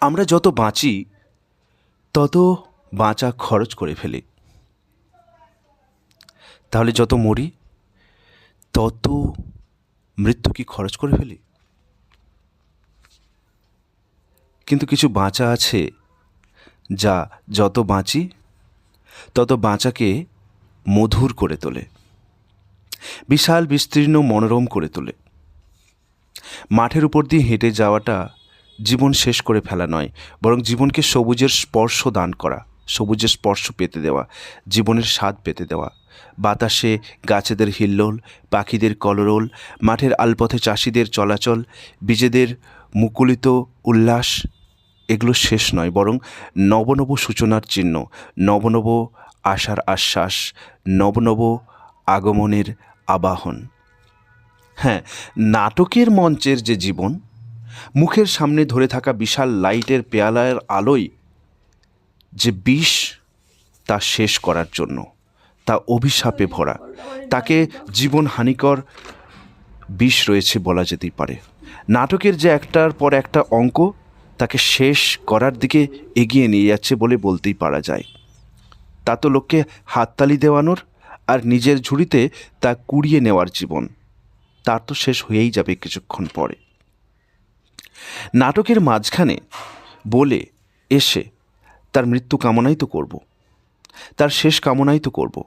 আমরা যত বাঁচি, তত বাঁচা খরচ করে ফেলি। তাহলে যত মরি, তত মৃত্যু কি খরচ করে ফেলি? কিন্তু কিছু বাঁচা আছে যা যত বাঁচি, তত বাঁচাকে মধুর করে তোলে, বিশাল বিস্তীর্ণ মনোরম করে তোলে। মাঠের উপর দিয়ে হেঁটে যাওয়াটা জীবন শেষ করে ফেলা নয়, বরং জীবনকে সবুজের স্পর্শ দান করা, সবুজের স্পর্শ পেতে দেওয়া, জীবনের স্বাদ পেতে দেওয়া। বাতাসে গাছেদের হিল্লোল, পাখিদের কলরোল, মাঠের আলপথে চাষিদের চলাচল, বীজেদের মুকুলিত উল্লাস, এগুলো শেষ নয়, বরং নবনব সূচনার চিহ্ন, নবনব আশার আশ্বাস, নবনব আগমনের আবাহন। হ্যাঁ নাটকের মঞ্চের যে জীবন মুখের সামনে ধরে থাকা বিশাল লাইটের পেয়ালার আলোয় যে বিষ তা শেষ করার জন্য, তা অভিশাপে ভরা। তাকে জীবন হানিকর বিষ রয়েছে বলা যেতেই পারে। নাটকের যে একটার পর একটা অঙ্ক তাকে শেষ করার দিকে এগিয়ে নিয়ে যাচ্ছে বলে বলতেই পারা যায়। তা তো লোককে হাততালি দেওয়ানোর আর নিজের ঝুড়িতে তা কুড়িয়ে নেওয়ার জীবন। তার তো শেষ হয়েই যাবে কিছুক্ষণ পরে। নাটকের মাঝখানে বলে এসে তার মৃত্যু কামনাই তো করব। তার শেষ কামনাই তো করব।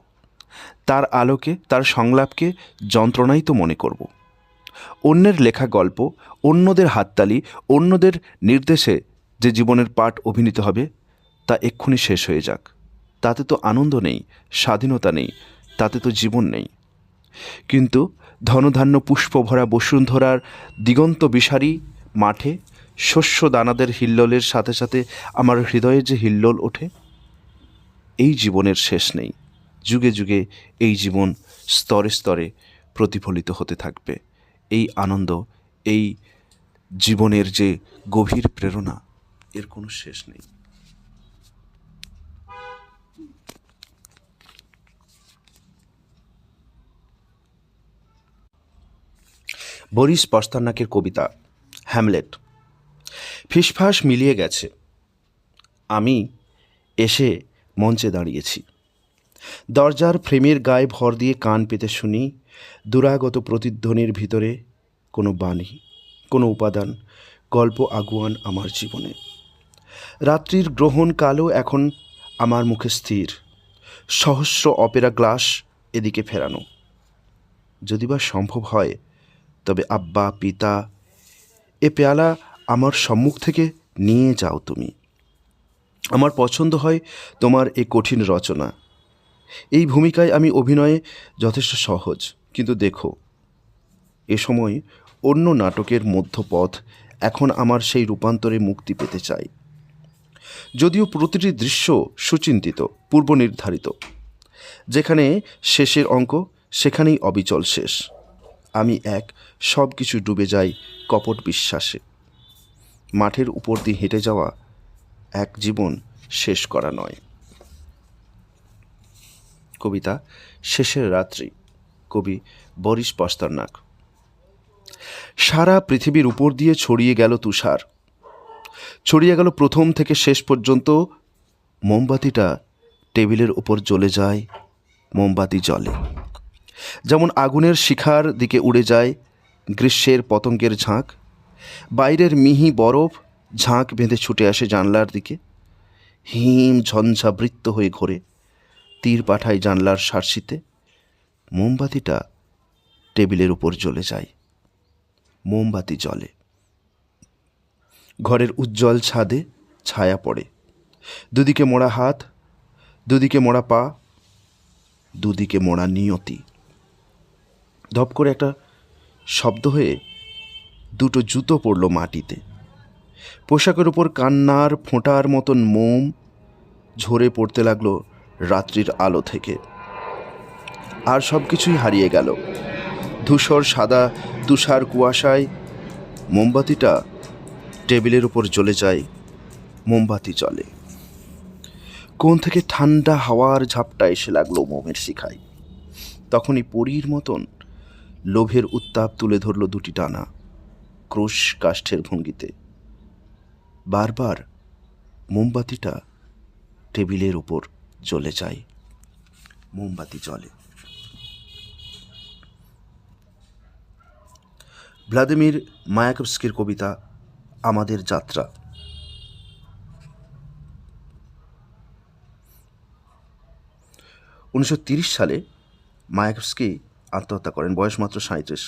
তার আলোকে, তার সংলাপকে যন্ত্রণাই তো মনে করব। অন্যের লেখা গল্প, অন্যদের হাততালি, অন্যদের নির্দেশে যে জীবনের পাঠ অভিনীত হবে, তা এক্ষুনি শেষ হয়ে যাক। তাতে তো আনন্দ নেই, স্বাধীনতা নেই, তাতে তো জীবন নেই। কিন্তু ধনধান্য পুষ্পভরা বসুন্ধরার দিগন্ত বিসারী মাঠে শস্য দানাদের হিল্লোলের সাথে সাথে আমার হৃদয়ে যে হিল্লোল ওঠে, এই জীবনের শেষ নেই। যুগে যুগে এই জীবন স্তরে স্তরে প্রতিফলিত হতে থাকবে। এই আনন্দ, এই জীবনের যে গভীর প্রেরণা, এর কোনো শেষ নেই। বরিস পস্তান্নাকের কবিতা হ্যামলেট। ফিসফাস মিলিয়ে গেছে। আমি এসে মঞ্চে দাঁড়িয়েছি। দরজার ফ্রেমের গায়ে ভর দিয়ে কান পেতে শুনি দুরাগত প্রতিধ্বনির ভিতরে কোনো বাণী, কোনো উপাদান, গল্প আগুয়ান আমার জীবনে। রাত্রির গ্রহণ কালো এখন আমার মুখে স্থির। সহস্র অপেরা গ্লাস এদিকে ফেরানো। যদি বা সম্ভব হয়, তবে আব্বা, পিতা এ পেয়ালা আমার সম্মুখ থেকে নিয়ে যাও তুমি। আমার পছন্দ হয় তোমার এই কঠিন রচনা। এই ভূমিকায় আমি অভিনয়ে যথেষ্ট সহজ, কিন্তু দেখো, এ সময় অন্য নাটকের মধ্যপথ এখন আমার সেই রূপান্তরে মুক্তি পেতে চাই। যদিও প্রতিটি দৃশ্য সুচিন্তিত পূর্ব নির্ধারিত যেখানে শেষের অঙ্ক, সেখানেই অবিচল শেষ। আমি এক সব কিছু ডুবে যাই কপট বিশ্বাসে। মাঠের উপর দিয়ে হেঁটে যাওয়া এক জীবন শেষ করা নয়। কবিতা, শেষের রাত্রি। কবি বরিস পস্তারনাক। সারা পৃথিবীর উপর দিয়ে ছড়িয়ে গেল তুষার। ছড়িয়ে গেল প্রথম থেকে শেষ পর্যন্ত মোমবাতিটা টেবিলের উপর জ্বলে যায়, মোমবাতি জলে যেমন আগুনের শিখার দিকে উড়ে যায় গ্রীষ্মের পতঙ্গের ঝাঁক, বাইরের মিহি বরফ ঝাঁক বেঁধে ছুটে আসে জানলার দিকে, হিম ঝঞ্ঝাবৃত্ত হয়ে ঘোরে তীর পাঠায় জানলার সার্সিতে, মোমবাতিটা টেবিলের উপর জ্বলে যায়, মোমবাতি জ্বলে। ঘরের উজ্জ্বল ছাদে ছায়া পড়ে, দুদিকে মোড়া হাত, দুদিকে মোড়া পা, দুদিকে মোড়া নিয়তি। ধপ করে একটা শব্দ হয়ে দুটো জুতো পড়ল মাটিতে। পোশাকের উপর কান্নার ফোঁটার মতন মোম ঝরে পড়তে লাগল রাত্রির আলো থেকে। আর সব কিছুই হারিয়ে গেল। ধূসর সাদা তুষার কুয়াশায় মোমবাতিটা টেবিলের উপর জ্বলে যায়, মোমবাতি জ্বলে। কোন থেকে ঠান্ডা হাওয়ার ঝাপটা এসে লাগল মোমের শিখায়। তখনই পরীর মতন লোভের উত্তাপ তুলে ধরল দুটি টানা, ক্রুশ কাষ্ঠের ভঙ্গিতে। বারবার মোমবাতিটা টেবিলের উপর জ্বলে যায়। মোমবাতি জ্বলে। ভ্লাদিমির মায়াকভস্কির কবিতা, আমাদের যাত্রা উনিশশো সালে মায়াকভস্কি আত্মহত্যা করেন, বয়স মাত্র সাঁত্রিশ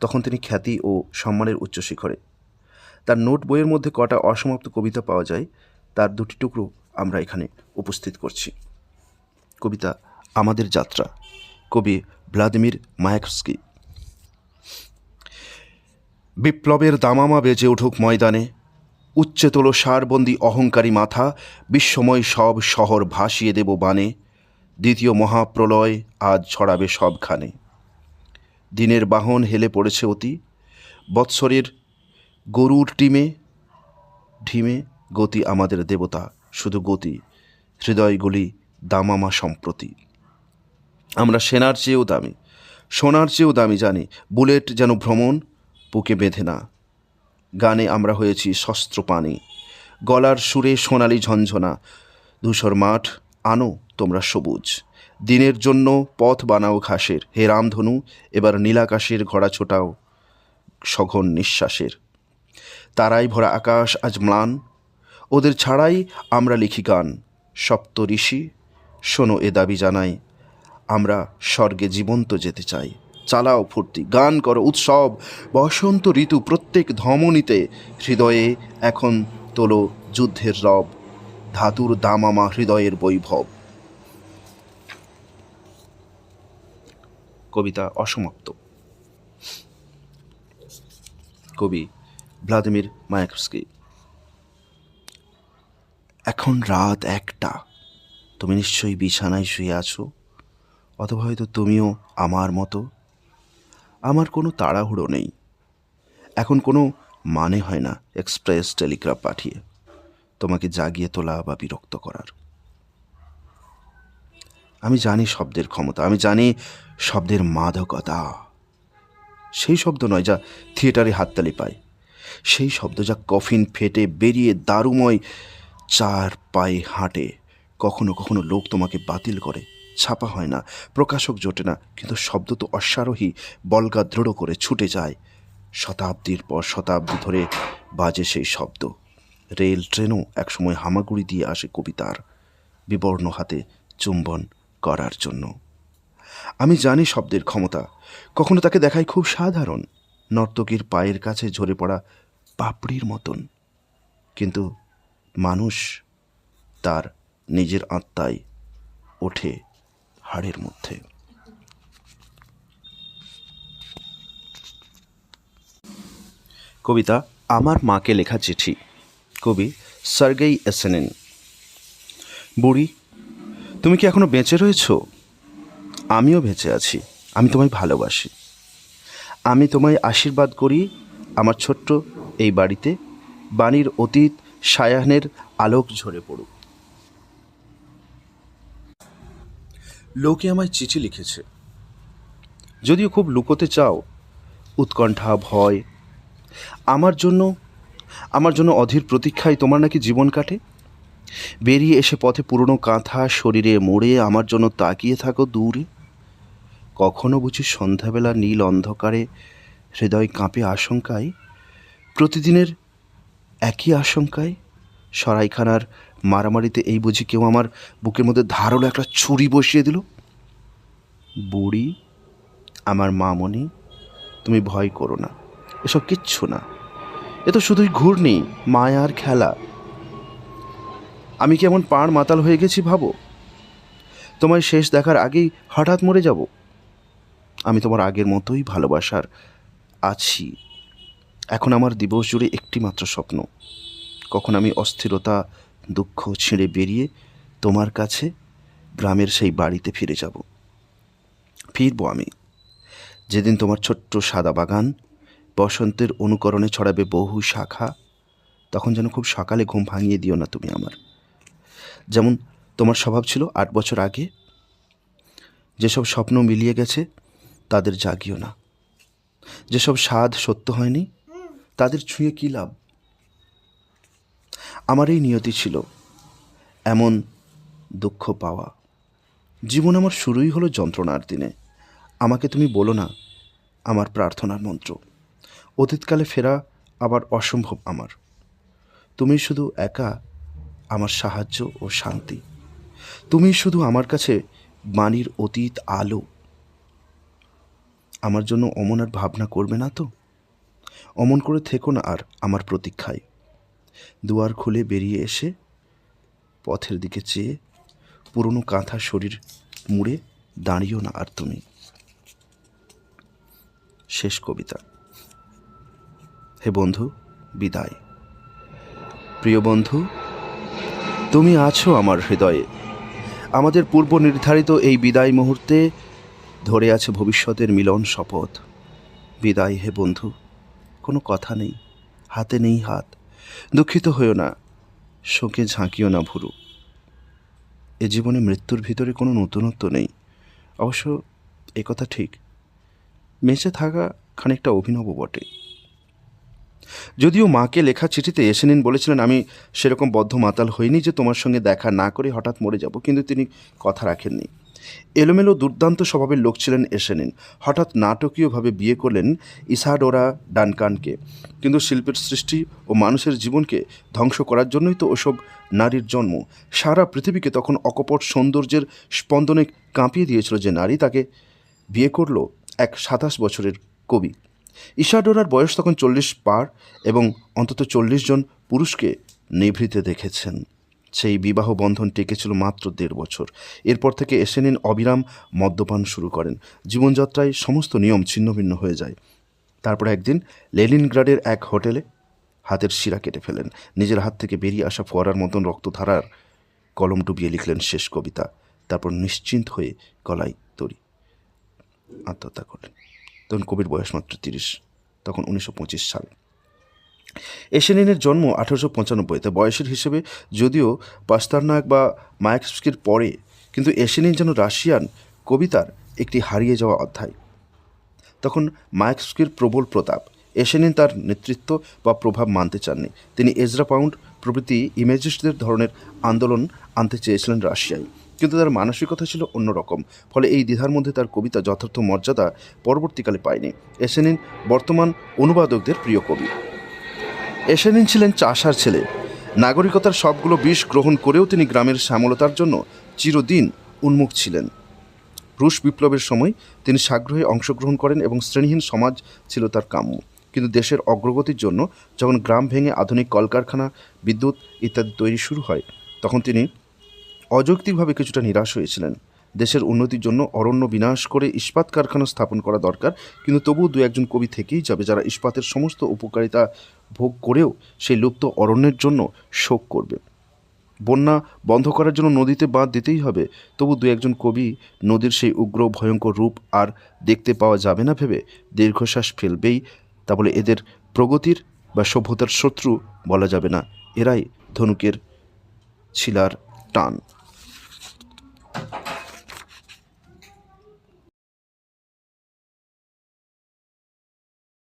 তখন তিনি খ্যাতি ও সম্মানের উচ্চ শিখরে। তার নোট বইয়ের মধ্যে কটা অসমাপ্ত কবিতা পাওয়া যায়, তার দুটি টুকরো আমরা এখানে উপস্থিত করছি। কবিতা আমাদের যাত্রা, কবি ভ্লাদিমির মায়াকভস্কি। বিপ্লবের দামামা বেজে উঠুক ময়দানে উচ্চে তোলো সারবন্দি অহংকারী মাথা, বিশ্বময় সব শহর ভাসিয়ে দেব বানে। দ্বিতীয় মহাপ্রলয় আজ ছড়াবে সবখানে। দিনের বাহন হেলে পড়েছে অতি, বৎসরের গরুর টিমে, ঢিমে গতি আমাদের দেবতা, শুধু গতি, হৃদয়গুলি দামামা সম্প্রতি। আমরা সেনার চেয়েও দামি, সোনার চেয়েও দামি জানি, বুলেট যেন ভ্রমণ বুকে বেঁধে না। গানে আমরা হয়েছি শস্ত্র পানি গলার সুরে সোনালি ঝঞ্ঝনা ধূসর মাঠ আনো তোমরা সবুজ। দিনের জন্য পথ বানাও ঘাসের। হে রামধনু, এবার নীলাকাশের ঘোড়া ছোটাও সঘন নিঃশ্বাসের। তারাই ভরা আকাশ আজ ম্লান। ওদের ছাড়াই আমরা লিখি গান। সপ্ত ঋষি, শোনো এ দাবি জানাই। আমরা স্বর্গে জীবন্ত যেতে চাই। চালাও ফুর্তি, গান করো উৎসব। বসন্ত ঋতু প্রত্যেক ধমনীতে। হৃদয়ে এখন তোলো যুদ্ধের রব। ধাতুর দামামা হৃদয়ের বৈভব। কবিতা অসমাপ্ত। কবি ভ্লাদিমির মায়াকস্কি এখন রাত একটা, তুমি নিশ্চয়ই বিছানায় শুয়ে আছো, অথবা হয়তো তুমিও আমার মতো। আমার কোনো তাড়াহুড়ো নেই, এখন কোনো মানে হয় না এক্সপ্রেস টেলিগ্রাফ পাঠিয়ে, তোমাকে জাগিয়ে তোলা বা বিরক্ত করার। আমি জানি শব্দের ক্ষমতা, আমি জানি শব্দের মাদকতা। সেই শব্দ নয় যা থিয়েটারে হাততালি পায়। সেই শব্দ যা কফিন ফেটে বেরিয়ে দারুময় চার পায়ে হাঁটে। কখনো কখনো লোক তোমাকে বাতিল করে, ছাপা হয় না, প্রকাশক জোটে না, কিন্তু শব্দ তো অশ্বারোহী, বলগা, দৃঢ় করে ছুটে যায়। শতাব্দীর পর শতাব্দী ধরে বাজে সেই শব্দ। রেল, ট্রেনও একসময় হামাগুড়ি দিয়ে আসে কবিতার। বিবর্ণ হাতে চুম্বন করার জন্য। আমি জানি শব্দের ক্ষমতা। কখনো তাকে দেখাই খুব সাধারণ। নর্তকীর পায়ের কাছে ঝরে পড়া পাপড়ির মতন। কিন্তু মানুষ তার নিজের আত্মায় ওঠে হাড়ের মধ্যে। কবিতা, আমার মাকে লেখা চিঠি। কবি সার্গেই এসেনেন। বুড়ি তুমি কি এখনও বেঁচে রয়েছ? আমিও বেঁচে আছি। আমি তোমায় ভালোবাসি। আমি তোমায় আশীর্বাদ করি আমার ছোট্ট এই বাড়িতে। বাণীর অতীত সায়াহনের আলোক ঝরে পড়ুক। লোকে আমায় চিঠি লিখেছে। যদিও খুব লুকোতে চাও, উৎকণ্ঠা, ভয়, আমার জন্য আমার জন্য অধীর প্রতীক্ষায় তোমার নাকি জীবন কাটে? বেরিয়ে এসে পথে পুরনো কাঁথা, শরীরে মোড়ে আমার জন্য তাকিয়ে থাকো দূরে। কখনো বুঝি সন্ধ্যাবেলা নীল অন্ধকারে হৃদয় কাঁপে আশঙ্কায়? প্রতিদিনের একই আশঙ্কায়? সরাইখানার মারামারিতে এই বুঝি কেউ আমার বুকের মধ্যে ধারালো একটা ছুরি বসিয়ে দিল? বুড়ি, আমার মামনি, তুমি ভয় করো না, এসব কিচ্ছু না। এ তো শুধুই ঘূর্ণি, মায়ার খেলা। আমি কি এমন পাড় মাতাল হয়ে গেছি ভাবো? তোমায় শেষ দেখার আগেই হঠাৎ মরে যাব। আমি তোমার আগের মতোই ভালোবাসার আছি। এখন আমার দিবস জুড়ে একটি মাত্র স্বপ্ন। কখন আমি অস্থিরতা, দুঃখ ছিঁড়ে বেরিয়ে তোমার কাছে গ্রামের সেই বাড়িতে ফিরে যাব। ফিরবো আমি। যেদিন তোমার ছোট্ট সাদা বাগান বসন্তের অনুকরণে ছড়াবে বহু শাখা, তখন যেন খুব সকালে ঘুম ভাঙিয়ে দিও না তুমি আমার। যেমন তোমার স্বভাব ছিল আট বছর আগে, যেসব স্বপ্ন মিলিয়ে গেছে তাদের জাগিও না। যেসব স্বাদ সত্য হয়নি, তাদের ছুঁয়ে কী লাভ? আমার এই নিয়তি ছিল এমন দুঃখ পাওয়া। জীবন আমার শুরুই হলো যন্ত্রণার দিনে। আমাকে তুমি বলো না, আমার প্রার্থনার মন্ত্র। অতীতকালে ফেরা আবার অসম্ভব আমার। তুমি শুধু একা আমার সাহায্য ও শান্তি। তুমি শুধু আমার কাছে বাণীর অতীত, আলো। আমার জন্য অমন আর ভাবনা করবে না তো? অমন করে থেকো না আর আমার প্রতীক্ষায়। দুয়ার খুলে বেরিয়ে এসে পথের দিকে চেয়ে পুরনো কাঁথা শরীর মুড়ে দাঁড়িও না আর তুমি। শেষ কবিতা। হে বন্ধু, বিদায়। প্রিয় বন্ধু তুমি আছো আমার হৃদয়ে। আমাদের পূর্ব নির্ধারিত এই বিদায় মুহূর্তে ধরে আছে ভবিষ্যতের মিলন শপথ। বিদায় হে বন্ধু, কোনো কথা নেই, হাতে নেই হাত। দুঃখিত হইও না, শোকে ঝাঁকিও না ভুরু। এ জীবনে মৃত্যুর ভিতরে কোনো নতুনত্ব নেই। অবশ্য একথা ঠিক। বেঁচে থাকা খানিকটা অভিনব বটে। যদিও মাকে লেখা চিঠিতে এসে নিন বলেছিলেন, আমি সেরকম বদ্ধ মাতাল হইনি যে তোমার সঙ্গে দেখা না করে হঠাৎ মরে যাব। কিন্তু তিনি কথা রাখেননি। এলোমেলো দুর্দান্ত স্বভাবের লোক ছিলেন এসেনিন হঠাৎ নাটকীয়ভাবে বিয়ে করলেন ইসাডোরা ডানকানকে। কিন্তু শিল্পের সৃষ্টি ও মানুষের জীবনকে ধ্বংস করার জন্যই তো ওসব নারীর জন্ম। সারা পৃথিবীকে তখন অকপট সৌন্দর্যের স্পন্দনে কাঁপিয়ে দিয়েছিল যে নারী তাকে বিয়ে করল এক সাতাশ বছরের কবি। ইশাডোরার বয়স তখন চল্লিশ পার এবং অন্তত চল্লিশ জন পুরুষকে নিভৃতে দেখেছেন। সেই বিবাহ বন্ধন টেকেছিল মাত্র দেড় বছর। এরপর থেকে এসেনিন অবিরাম মদ্যপান শুরু করেন। জীবনযাত্রায় সমস্ত নিয়ম ছিন্নভিন্ন হয়ে যায়। তারপর একদিন লেনিনগ্রাডের এক হোটেলে হাতের শিরা কেটে ফেলেন। নিজের হাত থেকে বেরিয়ে আসা ফোয়ারার মতন রক্তধারার কলম ডুবিয়ে লিখলেন শেষ কবিতা। তারপর নিশ্চিন্ত হয়ে গলায় তরি আত্মহত্যা করলেন। তখন কবির বয়স মাত্র তিরিশ, তখন উনিশশো পঁচিশ সাল। এসেনিনের জন্ম আঠারোশো পঁচানব্বইতে বয়সের হিসেবে যদিও পাস্তারনাক বা মায়াকস্কির পরে, কিন্তু এসেনিন যেন রাশিয়ান কবিতার একটি হারিয়ে যাওয়া অধ্যায়। তখন মায়াকস্কির প্রবল প্রতাপ এসেনিন তার নেতৃত্ব বা প্রভাব মানতে চাননি। তিনি এজরা পাউন্ড প্রভৃতি ইমেজিস্টদের ধরনের আন্দোলন আনতে চেয়েছিলেন রাশিয়ায়। কিন্তু তার মানসিকতা ছিল অন্যরকম, ফলে এই দ্বিধার মধ্যে তার কবিতা যথার্থ মর্যাদা পরবর্তীকালে পায়নি। এসেনিন বর্তমান অনুবাদকদের প্রিয় কবি। এসেনিন ছিলেন চাষার ছেলে। নাগরিকতার সবগুলো বিষ গ্রহণ করেও তিনি গ্রামের শ্যামলতার জন্য চিরদিন উন্মুখ ছিলেন। রুশ বিপ্লবের সময় তিনি সাগ্রহে অংশগ্রহণ করেন এবং শ্রেণীহীন সমাজ ছিল তার কাম্য। কিন্তু দেশের অগ্রগতির জন্য যখন গ্রাম ভেঙে আধুনিক কলকারখানা, বিদ্যুৎ ইত্যাদি তৈরি শুরু হয়, তখন তিনি অযৌক্তিকভাবে কিছুটা নিরাশ হয়েছিলেন। দেশের উন্নতির জন্য অরণ্য বিনাশ করে ইস্পাত কারখানা স্থাপন করা দরকার, কিন্তু তবুও দু একজন কবি থেকেই যাবে যারা ইস্পাতের সমস্ত উপকারিতা ভোগ করেও সেই লুপ্ত অরণ্যের জন্য শোক করবে। বন্যা বন্ধ করার জন্য নদীতে বাঁধ দিতেই হবে, তবু দু একজন কবি নদীর সেই উগ্র ভয়ঙ্কর রূপ আর দেখতে পাওয়া যাবে না ভেবে দীর্ঘশ্বাস ফেলবেই, তা বলে এদের প্রগতির বা সভ্যতার শত্রু বলা যাবে না। এরাই ধনুকের ছিলার টান। Thank you.